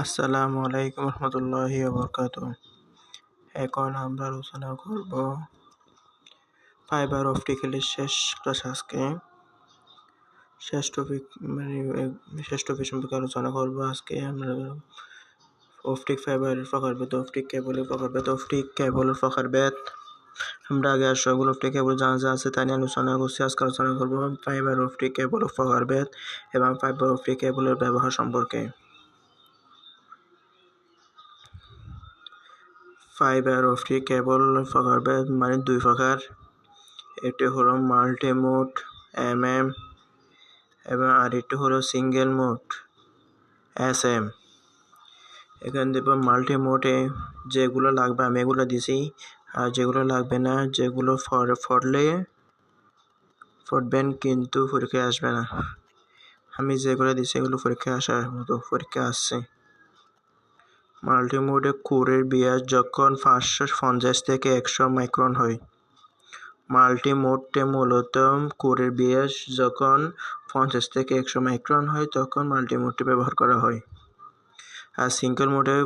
আসসালামু আলাইকুম রহমতুল্লাহি বরকাত এখন আমরা আলোচনা করব ফাইবার অপটিক্যালের শেষ ক্লাস আজকে। শেষ টপিক মানে শেষ টপিক সম্পর্কে আলোচনা করব আজকে। আমরা অপটিক ফাইবারের প্রকারভেদ অপটিক কেবলের প্রকারভেদ অপটিক কেবলের প্রকারভেদ আমরা আগে আর অপটিক কেবল যা যা আছে তা নিয়ে আলোচনা করছি। আজকে আলোচনা করব ফাইবার অপটিক কেবলের প্রকারভেদ এবং ফাইবার অপটিক কেবলের ব্যবহার সম্পর্কে। ফাইবার অপটিক কেবল প্রকারভেদ মানে দুই প্রকার। একটি হলো মাল্টি মোড এম এম এবং আরেকটি হলো সিঙ্গেল মোড এস এম এখানে দেখব মাল্টি মোডে যেগুলো লাগবে, আমি এগুলো দিছি। আর যেগুলো লাগবে না, যেগুলো ফটলে ফটবেন কিন্তু পরীক্ষায় আসবে না। আমি যেগুলো দিছি, এগুলো পরীক্ষায় আসার মতো পরীক্ষা আসছে। মাল্টিমোডে কোরের বিয়াস যখন পাঁচশো পঞ্চাশ থেকে একশো মাইক্রন হয়। মাল্টিমোডে মূলত কোরের বিয়াস যখন পঞ্চাশ থেকে একশো মাইক্রন হয়, তখন মাল্টিমোডটি ব্যবহার করা হয়। আর সিঙ্গেল মোডে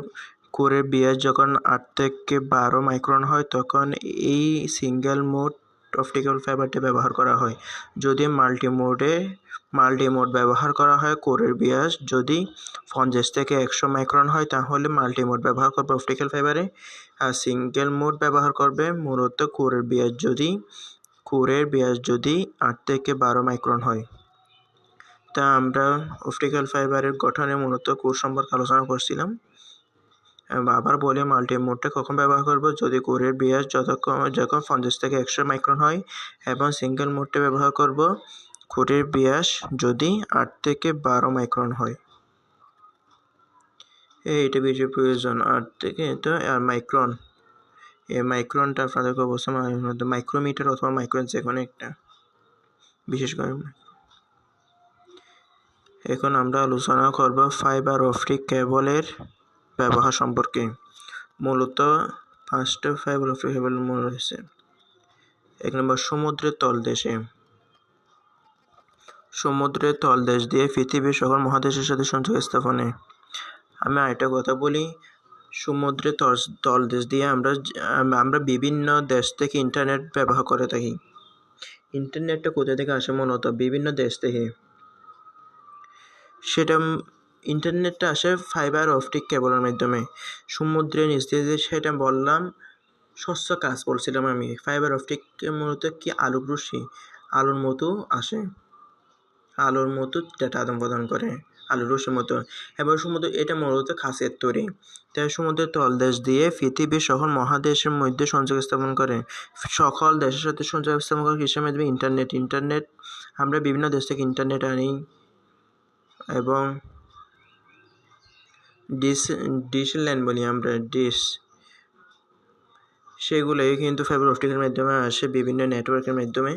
কোরের বিয়াস যখন আট থেকে বারো মাইক্রন হয়, তখন এই সিঙ্গেল মোড অপটিক্যাল ফাইবারটি ব্যবহার করা হয়। যদি মাল্টিমোডে, মাল্টিমোড ব্যবহার করা হয় কোরের বিয়াস, যদি পঞ্চাশ থেকে একশো মাইক্রন হয়, তাহলে মাল্টিমোড ব্যবহার করবে অপটিক্যাল ফাইবারে। আর সিঙ্গেল মোড ব্যবহার করবে মূলত কোরের বিয়াস, যদি কোরের বিয়াস যদি আট থেকে বারো মাইক্রন হয়। তা আমরা অপটিক্যাল ফাইবারের গঠনে মূলত কোর সম্পর্কে আলোচনা করছিলাম। আবার বলি মাল্টিমোডটা কখন ব্যবহার করব? যদি কোরের বিয়াস যতক্ষণ, যখন পঞ্চাশ থেকে একশো মাইক্রন হয় এবং সিঙ্গেল মোডটা ব্যবহার করব কোরের বিয়াস যদি আট থেকে বারো মাইক্রন হয়। এইটা বেশি প্রয়োজন, আট থেকে তো আর মাইক্রন এই মাইক্রনটা আপনাদেরকে অবশ্যই মাইক্রোমিটার অথবা মাইক্রন যে কোনো একটা। বিশেষ করে এখন আমরা আলোচনা করব ফাইবার অপটিক কেবলের ব্যবহার সম্পর্কে মূলত পাঁচটা অপটিক মূল রয়েছে। এক নম্বর, সমুদ্রের তলদেশে। সমুদ্রের তলদেশ দিয়ে পৃথিবীর সকল মহাদেশের সাথে সংযোগ স্থাপনে। আমি আরেকটা কথা বলি, সমুদ্রের তল তলদেশ দিয়ে আমরা আমরা বিভিন্ন দেশ থেকে ইন্টারনেট ব্যবহার করে থাকি। ইন্টারনেটটা কোথা থেকে আসে মূলত? বিভিন্ন দেশ থেকে। সেটা ইন্টারনেটটা আসে ফাইবার অপটিক কেবলের মাধ্যমে। সমুদ্রে নিচ সেটা বললাম, স্বচ্ছ কাজ বলছিলাম আমি। ফাইবার অপটিক মূলত কি আলোক রশ্মি? আলোর মতো আসে। আলোর মতো ডেটা আদান প্রদান করে, আলোর রশ্মির মতো। এবার সমুদ্র, এটা মূলত খাসের তৈরি। তাই সমুদ্রের তলদেশ দিয়ে পৃথিবীর সকল মহাদেশের মধ্যে সংযোগ স্থাপন করে। সকল দেশের সাথে সংযোগ স্থাপন করে কিসের মাধ্যমে ইন্টারনেট ইন্টারনেট আমরা বিভিন্ন দেশ থেকে ইন্টারনেট আনি। এবং ডিস ডিশ ল্যান্ড বলি আমরা ডিশ সেগুলোই কিন্তু ফাইবার অপটিকের মাধ্যমে আসে বিভিন্ন নেটওয়ার্কের মাধ্যমে।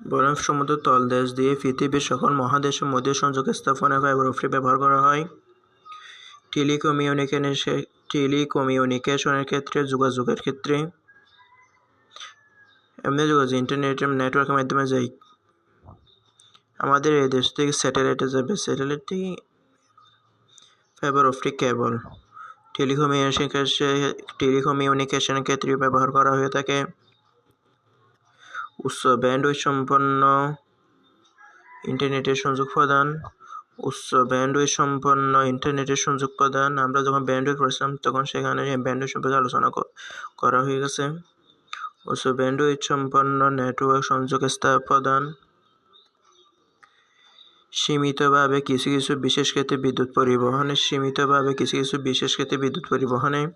বরং সমুদ্র তলদেশ দিয়ে পৃথিবীর সকল মহাদেশের মধ্যে সংযোগ স্থাপনে ফাইবার অপটিক ব্যবহার করা হয়। টেলিকমিউনিকেশন টেলিকমিউনিকেশনের ক্ষেত্রে, যোগাযোগের ক্ষেত্রে। এমনি যোগাযোগ ইন্টারনেট নেটওয়ার্কের মাধ্যমে যাই। আমাদের এই দেশ থেকে স্যাটেলাইটে যাবে। স্যাটেলাইট থেকে ফাইবার অপটিক কেবল টেলিকমিউনিকেশন টেলিকমিউনিকেশনের ক্ষেত্রে ব্যবহার করা হয়ে থাকে। উচ্চ ব্যান্ড ব্যান্ডউইথ সম্পন্ন ইন্টারনেটের সংযোগ প্রদান উচ্চ ব্যান্ডউইথ সম্পন্ন ইন্টারনেটের সংযোগ প্রদান। আমরা যখন ব্যান্ডউইথ পড়েছিলাম, তখন সেখানে ব্যান্ডউইথ সম্পর্কে আলোচনা করা হয়ে গেছে। উচ্চ ব্যান্ডউইথ সম্পন্ন নেটওয়ার্ক সংযোগ প্রদান সীমিতভাবে কিছু কিছু বিশেষ ক্ষেত্রে বিদ্যুৎ পরিবহনে, সীমিতভাবে কিছু কিছু বিশেষ ক্ষেত্রে বিদ্যুৎ পরিবহনে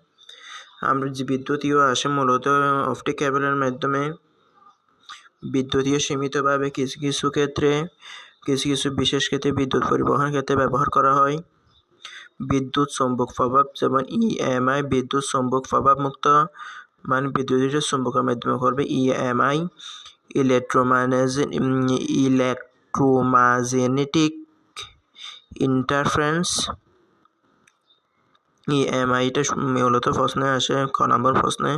আমরা যে বিদ্যুতীয় আসে মূলত অপটিক কেবলের মাধ্যমে। বিদ্যুতীয় সীমিতভাবে কিছু কিছু ক্ষেত্রে, কিছু কিছু বিশেষ ক্ষেত্রে বিদ্যুৎ পরিবহন ক্ষেত্রে ব্যবহার করা হয়। বিদ্যুৎ চৌম্বক প্রভাব যেমন ইএমআই বিদ্যুৎ চৌম্বক প্রভাব মুক্ত মানে বিদ্যুৎ চুম্বকের মাধ্যমে করবে ইএমআই ইলেকট্রোম্যাগনেটিক ইলেকট্রোম্যাগনেটিক ইন্টারফারেন্স ইএমআইটা মূলত প্রশ্নে আসে, ক নম্বর প্রশ্নে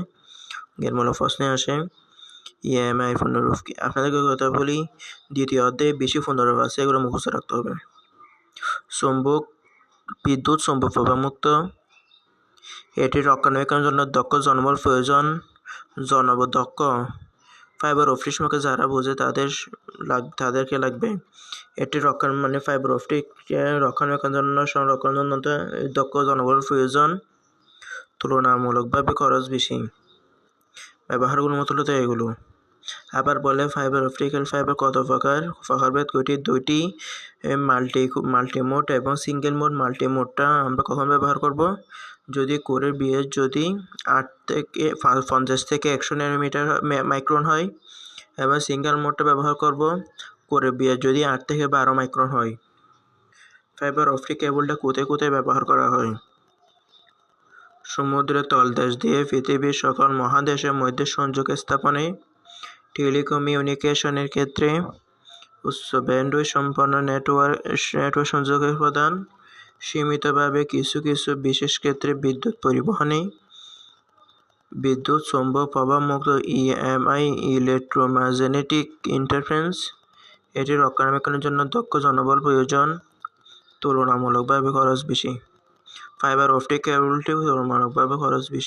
মূলত প্রশ্নে আসে। ইএমআই পুনরুপ কি? আপনাদেরকে কথা বলি, দ্বিতীয় অধ্যায়ে বেশি পুনরুপ আছে, এগুলো মুখস্থ রাখতে হবে। চুম্বক বিদ্যুৎ চুম্বক প্রভাবমুক্ত এটি রক্ষণাবেক্ষণের জন্য দক্ষ জনবল প্রয়োজন। জনবল দক্ষ। ফাইবার অফিস সম্পর্কে যারা বোঝে তাদের তাদেরকে লাগবে। এটি রক্ষণ মানে ফাইবার অপটিক রক্ষণাবেক্ষণের জন্য সংরক্ষণের জন্য দক্ষ জনবল প্রয়োজন। তুলনামূলকভাবে খরচ বেশি। ব্যবহারগুলো হলো এগুলো। আবার বলে ফাইবার অপটিক্যাল ফাইবার কত প্রকার? প্রকারভেদ কয়টি দুইটি মাল্টি মাল্টি মোড এবং সিঙ্গেল মোড মাল্টি মোডটা আমরা কখন ব্যবহার করব? যদি কোরের বিএস যদি আট থেকে, পঞ্চাশ থেকে একশো ন্যানোমিটার মাইক্রন হয় এবং সিঙ্গেল মোডটা ব্যবহার করব কোরের বিএস যদি আট থেকে বারো মাইক্রন হয়। ফাইবার অপটিক কেবলটা কোথায় কোথায় ব্যবহার করা হয়। সমুদ্রের তলদেশ দিয়ে পৃথিবীর সকল মহাদেশের মধ্যে সংযোগ স্থাপনে টেলিকমিউনিকেশনের ক্ষেত্রে উচ্চ ব্যান্ডউইথ সম্পন্ন নেটওয়ার্ক নেটওয়ার্ক সংযোগের প্রদান সীমিতভাবে কিছু কিছু বিশেষ ক্ষেত্রে বিদ্যুৎ পরিবহনে বিদ্যুৎ চৌম্বক প্রভাবমুক্ত ইএমআই ইলেক্ট্রোম্যাগনেটিক ইন্টারফেন্স এটি রক্ষণাবেক্ষণের জন্য দক্ষ জনবল প্রয়োজন। তুলনামূলকভাবে খরচ বেশি। ফাইবার অপটিক কেবলটি তুলনামূলকভাবে খরচ বেশি।